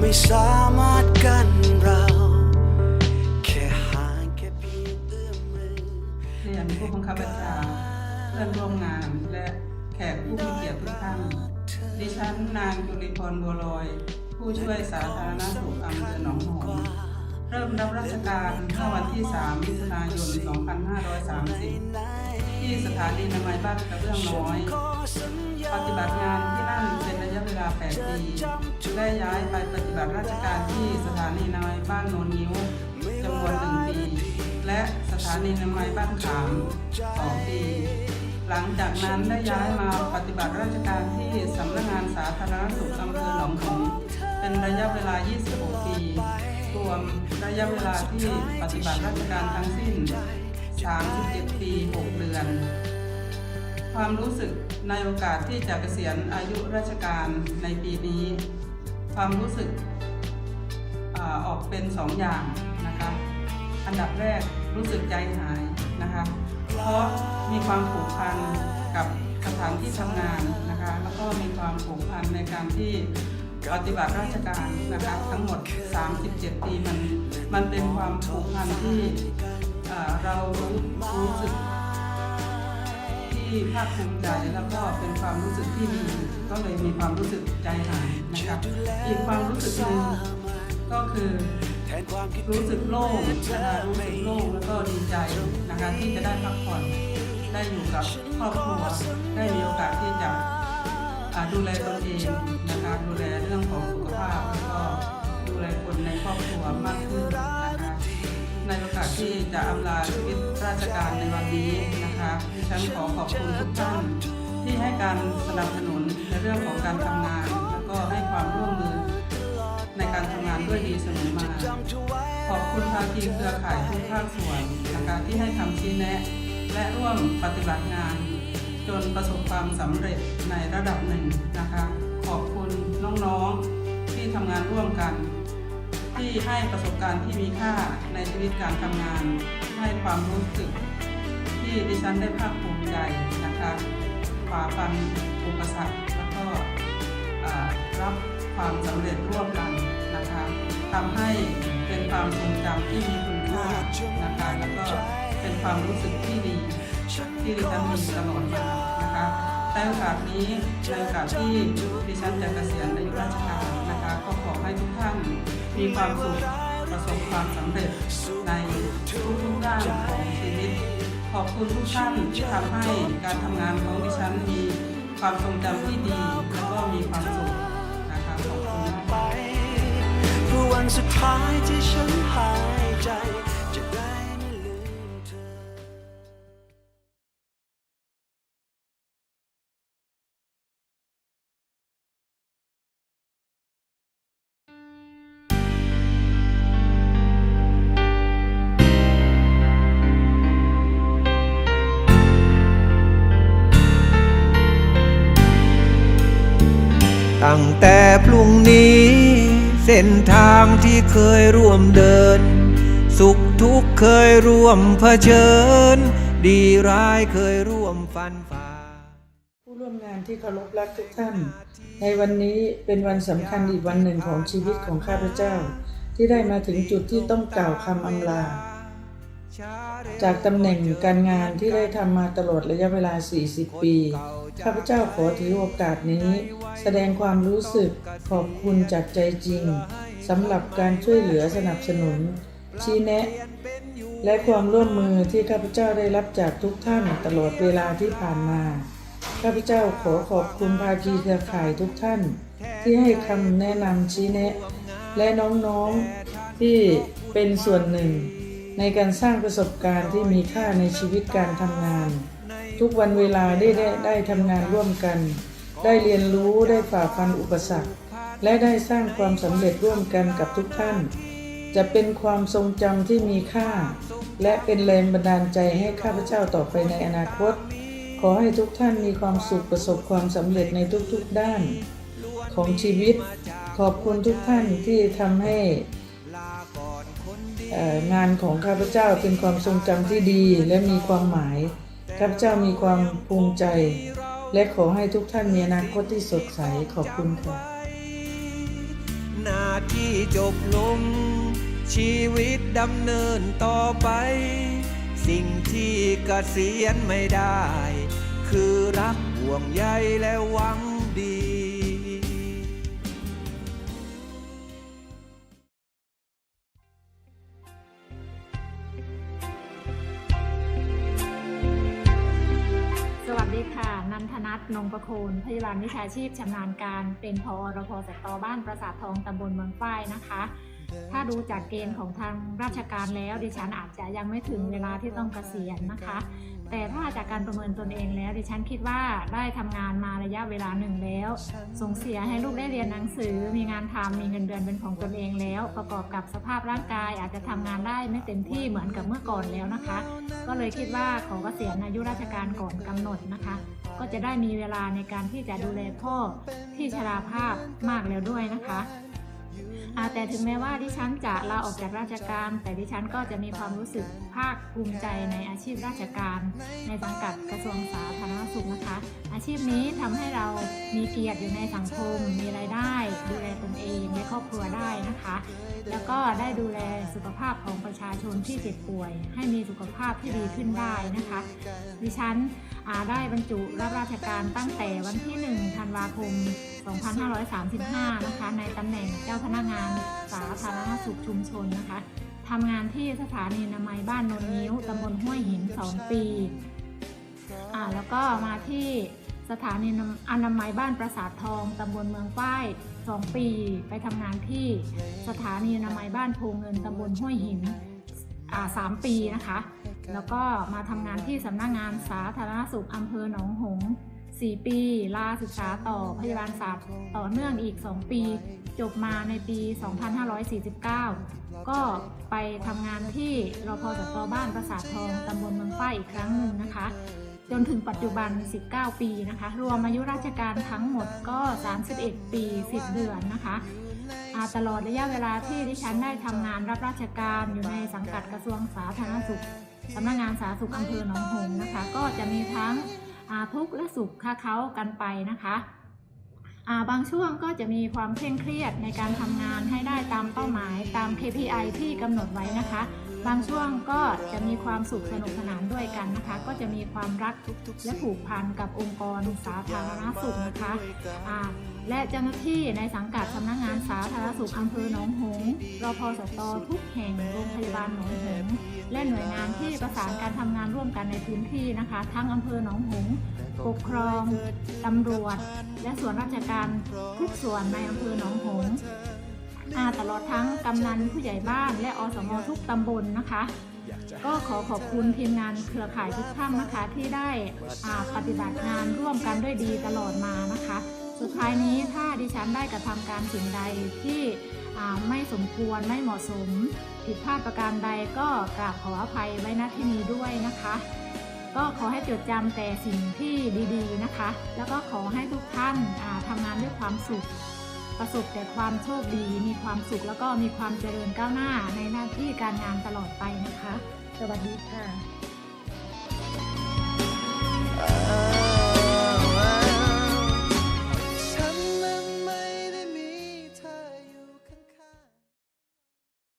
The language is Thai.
ไม่สามารถกันเรา แค่ห่างแค่เพียงเอื้อมมือเรียนผู้บังคับบัญชาเพื่อนร่วมงานและแขกผู้มีเกียรติทุกท่าน ดิฉันนางจุลิพรบัวลอย ผู้ช่วยสาธารณสุขอำเภอหนองหงเริ่มรับราชการเมื่อวันที่ 3 มิถุนายน 2530 ที่สถานีนามัยบ้านกระเบื้องน้อย ปฏิบัติงานที่นั่นเป็น เวลา 8 ปี ได้ย้ายไปปฏิบัติราชการที่สถานีนามัยบ้านโนนนิ้วจำนวนหนึ่งปี และสถานีนามัยบ้านขามสองปี หลังจากนั้นได้ย้ายมาปฏิบัติราชการที่สำนักงานสาธารณสุขอำเภอหนองหงเป็นระยะเวลา 26 ปี รวมระยะเวลาที่ปฏิบัติราชการทั้งสิ้น37ปี 6 เดือน ความรู้สึกในโอกาสที่จะเกษียณอายุราชการในปีนี้ ความรู้สึกอออกเป็นสองอย่างนะคะ อันดับแรกรู้สึกใจหายนะคะ เพราะมีความผูกพันกับสถานที่ทำงานนะคะ แล้วก็มีความผูกพันในการที่ปฏิบัติราชการนะคะ ทั้งหมด 37 ปีมันมันเป็นความผูกพันที่เรารู้รู้สึก ที่ภาคภูมิใจแล้วก็เป็นความรู้สึกที่ดีก็เลยมีความรู้สึกใจหายนะครับอีกความรู้สึกหนึ่งก็คือรู้สึกโล่งนะคะรู้สึกโล่งแล้วก็ดีใจนะคะที่จะได้พักผ่อนได้อยู่กับครอบครัวได้มีโอกาสที่จะดูแลตนเองนะคะดูแลเรื่องของสุขภาพแล้วก็ดูแลคนในครอบครัวมากขึ้น ในโอกาสที่จะอำลาชีวิตราชการในวันนี้นะคะดิฉันขอขอบคุณทุกท่านที่ให้การสนับสนุนในเรื่องของการทำงาน แล้วก็ให้ความร่วมมือในการทำงานด้วยดีเสมอมา ขอบคุณภาคีเครือข่ายทุกภาคส่วนนะคะที่ให้คำชี้แนะและร่วมปฏิบัติงาน จนประสบความสำเร็จในระดับหนึ่งนะคะ ขอบคุณน้องๆที่ทำงานร่วมกัน ที่ให้ประสบการณ์ที่มีค่าในชีวิตการทำงาน ให้ความรู้สึกที่ดิฉันได้ภาคภูมิใจนะคะฝ่าฟันอุปสรรคแล้วก็รับความสำเร็จร่วมกันนะคะทำให้เป็นความทรงจำที่มีคุณค่านะคะแล้วก็เป็นความรู้สึกที่ดีที่ดิฉันมีตลอดมานะคะในโอกาสนี้ในโอกาสที่ดิฉันจะเกษียณอายุราชการ มีความสุขประสบความสำเร็จในทุกๆด้านของชีวิต ขอบคุณทุกท่านที่ทำให้การทำงานของดิฉันมีความทรงจำที่ดีแล้วก็มีความสุขนะคะขอบคุณมาก เพื่อวันสุดท้าย ตั้งแต่พรุ่งนี้ เส้นทางที่เคยร่วมเดิน สุขทุกข์เคยร่วมเผชิญ ดีร้ายเคยร่วมฟันฝ่าผู้ร่วมงานที่เคารพรักทุกท่าน ในวันนี้เป็นวันสำคัญอีกวันหนึ่งของชีวิตของข้าพเจ้า ที่ได้มาถึงจุดที่ต้องกล่าวคำอำลา จากตำแหน่งการงานที่ได้ทำมาตลอดระยะเวลา 40 ปี ข้าพเจ้าขอถือโอกาสนี้ แสดงความรู้สึกขอบคุณจากใจจริงสำหรับการช่วยเหลือสนับสนุน ชี้แนะ และความร่วมมือที่ข้าพเจ้าได้รับจากทุกท่านตลอดเวลาที่ผ่านมาข้าพเจ้าขอขอบคุณภาคีเครือข่ายทุกท่าน ที่ให้คำแนะนำชี้แนะ และน้องๆที่เป็นส่วนหนึ่ง ในการสร้างประสบการณ์ที่มีค่าในชีวิตการทำงาน ทุกวันเวลาได้ได้ได้ทำงานร่วมกัน ได้เรียนรู้ได้ฝ่าฟันอุปสรรค และได้สร้างความสำเร็จร่วมกันกับทุกท่าน จะเป็นความทรงจำที่มีค่า และเป็นแรงบันดาลใจให้ข้าพเจ้าต่อไปในอนาคต ขอให้ทุกท่านมีความสุขประสบความสำเร็จในทุกๆด้าน ของชีวิต ขอบคุณทุกท่านที่ทำให้งานของข้าพเจ้าเป็นความทรงจำที่ดีและมีความหมาย ข้าพเจ้ามีความภูมิใจ และขอให้ทุกท่านมีอนาคตที่สดใสขอบคุณค่ะหน้าที่จบลง ชีวิตดำเนินต่อไป สิ่งที่กเกษียณไม่ได้ คือรักห่วงใยและหวังดี นงประโคนพยาบาลวิชาชีพชำนาญการ เป็นพอรพสตบ้านประสาททองตำบลเมืองฝ้ายนะคะ ถ้าดูจากเกณฑ์ของทางราชการแล้ว ดิฉันอาจจะยังไม่ถึงเวลาที่ต้องเกษียณนะคะ แต่ถ้าจากการประเมินตนเองแล้ว ดิฉันคิดว่าได้ทำงานมาระยะเวลาหนึ่งแล้ว ส่งเสียให้ลูกได้เรียนหนังสือ มีงานทำมีเงินเดือนเป็นของตนเองแล้ว ประกอบกับสภาพร่างกาย อาจจะทำงานได้ไม่เต็มที่เหมือนกับเมื่อก่อนแล้วนะคะ ก็เลยคิดว่าขอเกษียณอายุราชการก่อนกำหนดนะคะ ก็จะได้มีเวลาในการที่จะดูแลพ่อที่ชราภาพมากแล้วด้วยนะคะอาแต่ถึงแม้ว่าดิฉันจะลาออกจากราชการ แต่ดิฉันก็จะมีความรู้สึกภาคภูมิใจในอาชีพราชการ ในสังกัดกระทรวงสาธารณสุขนะคะ อาชีพนี้ทำให้เรามีเกียรติอยู่ในสังคม มีรายได้ ดูแลตนเองและครอบครัวได้นะคะ แล้วก็ได้ดูแลสุขภาพของประชาชนที่เจ็บป่วย ให้มีสุขภาพที่ดีขึ้นได้นะคะ ดิฉัน ได้บรรจุรับราชการตั้งแต่วันที่ 1 ธันวาคม 2535 นะคะ ในตำแหน่งเจ้าพนักงานสาธารณสุขชุมชนนะคะทำงานที่สถานีนามัยบ้านโนนนิ้วตำบลห้วยหิน 2 ปีอ่าแล้วก็มาที่สถานีอนามัยบ้านปราสาททองตำบลเมืองฝ้าย 2 ปี ไปทำงานที่สถานีอนามัยบ้านโพเงินตำบลห้วยหินอ่าสามปีนะคะ แล้วก็มาทำงานที่สำนักงานสาธารณสุขอำเภอหนองหงส์4ปี ลาศึกษาต่อพยาบาลศาสตร์ต่อเนื่องอีก 2 ปี จบมาในปี 2549 ก็ไปทำงานที่รพสตบ้านประสาททองตำบลเมืองฝ้ายอีกครั้งหนึ่งนะคะ จนถึงปัจจุบัน 19 ปีนะคะ รวมอายุราชการทั้งหมดก็ 31 ปี 10 เดือนนะคะอ่าตลอดระยะเวลาที่ดิฉันได้ทำงานรับราชการอยู่ในสังกัดกระทรวงสาธารณสุข สำนักงานสาธารณสุขอำเภอหนองหงส์นะคะ ก็จะมีทั้งทุกข์และสุขค่าเขากันไปนะคะาบางช่วงก็จะมีความเคร่งเครียดในการทำงานให้ได้ตามเป้าหมายตาม KPI ที่กำหนดไว้นะคะ บางช่วงก็จะมีความสุขสนุกสนานด้วยกันนะคะ ก็จะมีความรักและผูกพันกับองค์กรสาธารณสุขนะคะ และเจ้าหน้าที่ในสังกัดสำนักงานสาธารณสุขอำเภอหนองหงส์รพสตทุกแห่งโรงพยาบาลหนองหงส์และหน่วยงานที่ประสานการทำงานร่วมกันในพื้นที่นะคะ ทั้งอำเภอหนองหงส์ปกครองตำรวจ และส่วนราชการทุกส่วนในอำเภอหนองหงส์อ่าตลอดทั้งกำนันผู้ใหญ่บ้านและอสมทุกตำบลนะคะ ก็ขอขอบคุณทีมงานเครือข่ายทุกท่านนะคะที่ได้ปฏิบัติงานร่วมกันด้วยดีตลอดมานะคะ ท้ายนี้ถ้าดิฉันได้กระทำการสิ่งใดที่ไม่สมควรไม่เหมาะสมผิดพลาดประการใดก็กราบขออภัยไว้ณที่นี้ด้วยนะคะ ก็ขอให้จดจำแต่สิ่งที่ดีๆนะคะ แล้วก็ขอให้ทุกท่านทำงานด้วยความสุข ประสบแต่ความโชคดี มีความสุขแล้วก็มีความเจริญก้าวหน้าในหน้าที่การงานตลอดไปนะคะ สวัสดีค่ะ